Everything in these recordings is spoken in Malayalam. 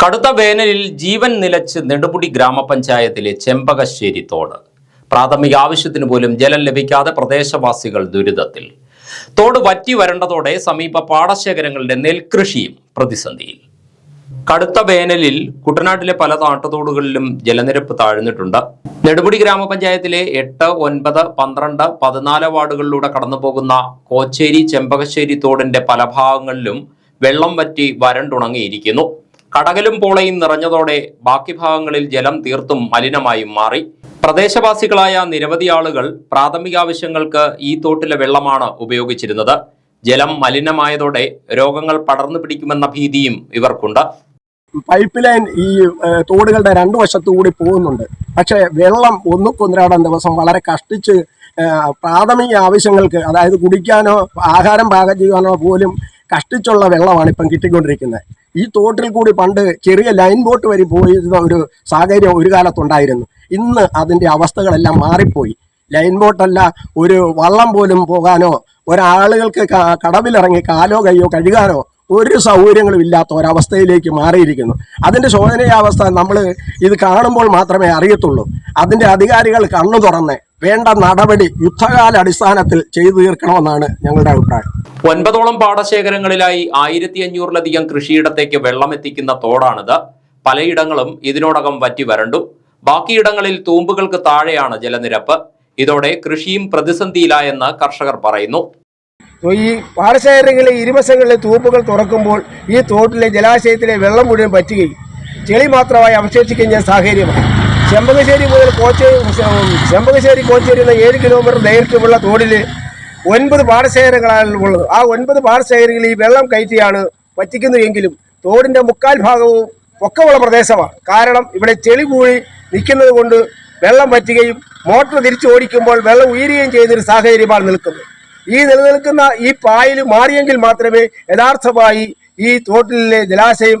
കടുത്ത വേനലിൽ ജീവൻ നിലച്ച് നെടുമുടി ഗ്രാമപഞ്ചായത്തിലെ ചെമ്പകശ്ശേരി തോട്. പ്രാഥമിക ആവശ്യത്തിന് പോലും ജലം ലഭിക്കാതെ പ്രദേശവാസികൾ ദുരിതത്തിൽ. തോട് വറ്റി വരണ്ടതോടെ സമീപ പാടശേഖരങ്ങളുടെ നെൽകൃഷിയും പ്രതിസന്ധിയിൽ. കടുത്ത വേനലിൽ കുട്ടനാട്ടിലെ പല നാട്ടുതോടുകളിലും ജലനിരപ്പ് താഴ്ന്നിട്ടുണ്ട്. നെടുമുടി ഗ്രാമപഞ്ചായത്തിലെ എട്ട് ഒൻപത് പന്ത്രണ്ട് പതിനാല് വാർഡുകളിലൂടെ കടന്നുപോകുന്ന കോച്ചേരി ചെമ്പകശ്ശേരി തോടിന്റെ പല ഭാഗങ്ങളിലും വെള്ളം വറ്റി വരണ്ടുണങ്ങിയിരിക്കുന്നു. കടകലും പോളയും നിറഞ്ഞതോടെ ബാക്കി ഭാഗങ്ങളിൽ ജലം തീർത്തും മലിനമായും മാറി. പ്രദേശവാസികളായ നിരവധി ആളുകൾ പ്രാഥമിക ആവശ്യങ്ങൾക്ക് ഈ തോട്ടിലെ വെള്ളമാണ് ഉപയോഗിച്ചിരുന്നത്. ജലം മലിനമായതോടെ രോഗങ്ങൾ പടർന്നു പിടിക്കുമെന്ന ഭീതിയും ഇവർക്കുണ്ട്. പൈപ്പ് ലൈൻ ഈ തോടുകളുടെ രണ്ടു വശത്തു കൂടി പോകുന്നുണ്ട്. പക്ഷേ വെള്ളം ഒന്നുക്കൊന്നിരാടം ദിവസം വളരെ കഷ്ടിച്ച് പ്രാഥമിക ആവശ്യങ്ങൾക്ക് അതായത് കുടിക്കാനോ ആഹാരം പാകം ചെയ്യാനോ പോലും കഷ്ടിച്ചുള്ള വെള്ളമാണ് ഇപ്പം കിട്ടിക്കൊണ്ടിരിക്കുന്നത്. ഈ തോട്ടിൽ കൂടി പണ്ട് ചെറിയ ലൈൻ ബോട്ട് വരെ പോയിരുന്ന ഒരു സാഹചര്യം ഒരു കാലത്തുണ്ടായിരുന്നു. ഇന്ന് അതിന്റെ അവസ്ഥകളെല്ലാം മാറിപ്പോയി. ലൈൻ ബോട്ടല്ല ഒരു വള്ളം പോലും പോകാനോ ഒരാളുകൾക്ക് കടവിലിറങ്ങി കാലോ കയ്യോ കഴുകാനോ ഒരു സൗകര്യങ്ങളും ഇല്ലാത്ത ഒരവസ്ഥയിലേക്ക് മാറിയിരിക്കുന്നു. അതിന്റെ ശോചനീയാവസ്ഥ നമ്മൾ ഇത് കാണുമ്പോൾ മാത്രമേ അറിയത്തുള്ളൂ. അതിന്റെ അധികാരികൾ കണ്ണു തുറന്ന് വേണ്ട നടപടി യുദ്ധകാല അടിസ്ഥാനത്തിൽ ചെയ്തു തീർക്കണമെന്നാണ് ഞങ്ങളുടെ അഭിപ്രായം. ഒൻപതോളം പാടശേഖരങ്ങളിലായി ആയിരത്തി അഞ്ഞൂറിലധികം കൃഷിയിടത്തേക്ക് വെള്ളമെത്തിക്കുന്ന തോടാണിത്. പലയിടങ്ങളും ഇതിനോടകം വറ്റി വരണ്ടു. ബാക്കിയിടങ്ങളിൽ തൂമ്പുകൾക്ക് താഴെയാണ് ജലനിരപ്പ്. ഇതോടെ കൃഷിയും പ്രതിസന്ധിയിലായെന്ന് കർഷകർ പറയുന്നു. ഈ പാടശേഖരങ്ങളിലെ ഇരുവശങ്ങളിലെ തൂമ്പുകൾ തുറക്കുമ്പോൾ ഈ തോട്ടിലെ ജലാശയത്തിലെ വെള്ളം മുഴുവൻ പറ്റുകയും ചെളി മാത്രമായി അവശേഷിക്കുന്ന സാഹചര്യമാണ്. ചെമ്പകശ്ശേരി മുതൽ കോച്ചേരി ചെമ്പകശ്ശേരി കോച്ചേരി എന്ന ഏഴ് കിലോമീറ്റർ ദൈർഘ്യമുള്ള തോടിൽ ഒൻപത് പാടശേഖരങ്ങളാണ് ഉള്ളത്. ആ ഒൻപത് പാടശേഖരങ്ങളിൽ ഈ വെള്ളം കയറ്റിയാണ് പറ്റിക്കുന്നതെങ്കിലും തോടിന്റെ മുക്കാൽ ഭാഗവും പൊക്കമുള്ള പ്രദേശമാണ്. കാരണം ഇവിടെ ചെളി കൂടി നിൽക്കുന്നത് കൊണ്ട് വെള്ളം പറ്റുകയും മോട്ടോർ തിരിച്ചു ഓടിക്കുമ്പോൾ വെള്ളം ഉയരുകയും ചെയ്യുന്നൊരു സാഹചര്യമാണ് നിൽക്കുന്നത്. ഈ നിലനിൽക്കുന്ന ഈ പായൽ മാറിയെങ്കിൽ മാത്രമേ യഥാർത്ഥമായി ഈ തോട്ടിലെ ജലാശയം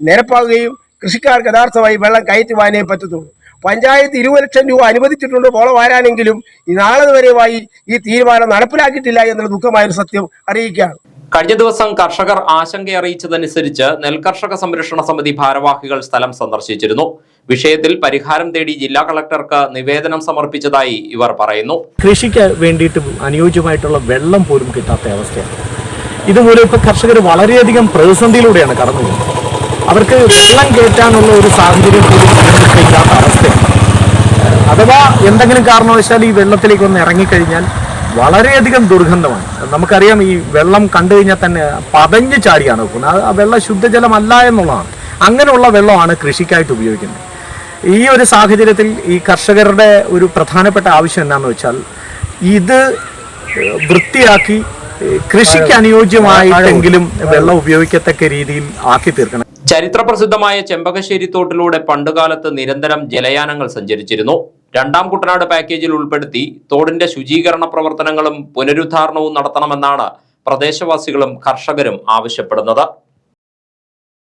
നിരപ്പാകുകയും കൃഷിക്കാർക്ക് യഥാർത്ഥമായി വെള്ളം കയറ്റുവാനേ പറ്റത്തുള്ളൂ. പഞ്ചായത്ത് ഇരുപത് ലക്ഷം രൂപ അനുവദിച്ചിട്ടുണ്ട്. പോള വാരാനെങ്കിലും ഈ നാളെ വരെയുമായി ഈ തീരുമാനം നടപ്പിലാക്കിയിട്ടില്ല എന്നുള്ള ദുഃഖമായൊരു സത്യം അറിയിക്കുകയാണ്. കഴിഞ്ഞ ദിവസം കർഷകർ ആശങ്ക അറിയിച്ചതനുസരിച്ച് നെൽകർഷക സംരക്ഷണ സമിതി ഭാരവാഹികൾ സ്ഥലം സന്ദർശിച്ചിരുന്നു. വിഷയത്തിൽ പരിഹാരം തേടി ജില്ലാ കളക്ടർക്ക് നിവേദനം സമർപ്പിച്ചതായി ഇവർ പറയുന്നു. കൃഷിക്ക് വേണ്ടിയിട്ട് അനുയോജ്യമായിട്ടുള്ള വെള്ളം പോലും കിട്ടാത്ത അവസ്ഥയാണ്. ഇതുമൂലം ഇപ്പോൾ കർഷകർ വളരെയധികം പ്രതിസന്ധിയിലൂടെയാണ് കടന്നു പോകുന്നത് അവർക്ക് വെള്ളം കയറ്റാനുള്ള ഒരു സാഹചര്യം കൂടി ഇല്ലാത്ത അവസ്ഥയാണ്. അഥവാ എന്തെങ്കിലും കാരണവശാൽ ഈ വെള്ളത്തിലേക്ക് ഒന്ന് ഇറങ്ങിക്കഴിഞ്ഞാൽ വളരെയധികം ദുർഗന്ധമാണ്. നമുക്കറിയാം ഈ വെള്ളം കണ്ടു കഴിഞ്ഞാൽ തന്നെ പതഞ്ഞ് ചാടിയാണ് വെക്കുന്നത് ആ- വെള്ളം ശുദ്ധജലമല്ല എന്നുള്ളതാണ്. അങ്ങനെയുള്ള വെള്ളമാണ് കൃഷിക്കായിട്ട് ഉപയോഗിക്കുന്നത്. ഈ ഒരു സാഹചര്യത്തിൽ ഈ കർഷകരുടെ ഒരു പ്രധാനപ്പെട്ട ആവശ്യം എന്താണെന്ന് വെച്ചാൽ ഇത് വൃത്തിയാക്കി കൃഷിക്ക് അനുയോജ്യമായിട്ടെങ്കിലും വെള്ളം ഉപയോഗിക്കത്തക്ക രീതിയിൽ ആക്കി തീർക്കണം. ചരിത്ര പ്രസിദ്ധമായ ചെമ്പകശ്ശേരി തോട്ടിലൂടെ പണ്ടുകാലത്ത് നിരന്തരം ജലയാനങ്ങൾ സഞ്ചരിച്ചിരുന്നു. രണ്ടാം കുട്ടനാട് പാക്കേജിൽ ഉൾപ്പെടുത്തി തോടിന്റെ ശുചീകരണ പ്രവർത്തനങ്ങളും പുനരുദ്ധാരണവും നടത്തണമെന്നാണ് പ്രദേശവാസികളും കർഷകരും ആവശ്യപ്പെടുന്നത്.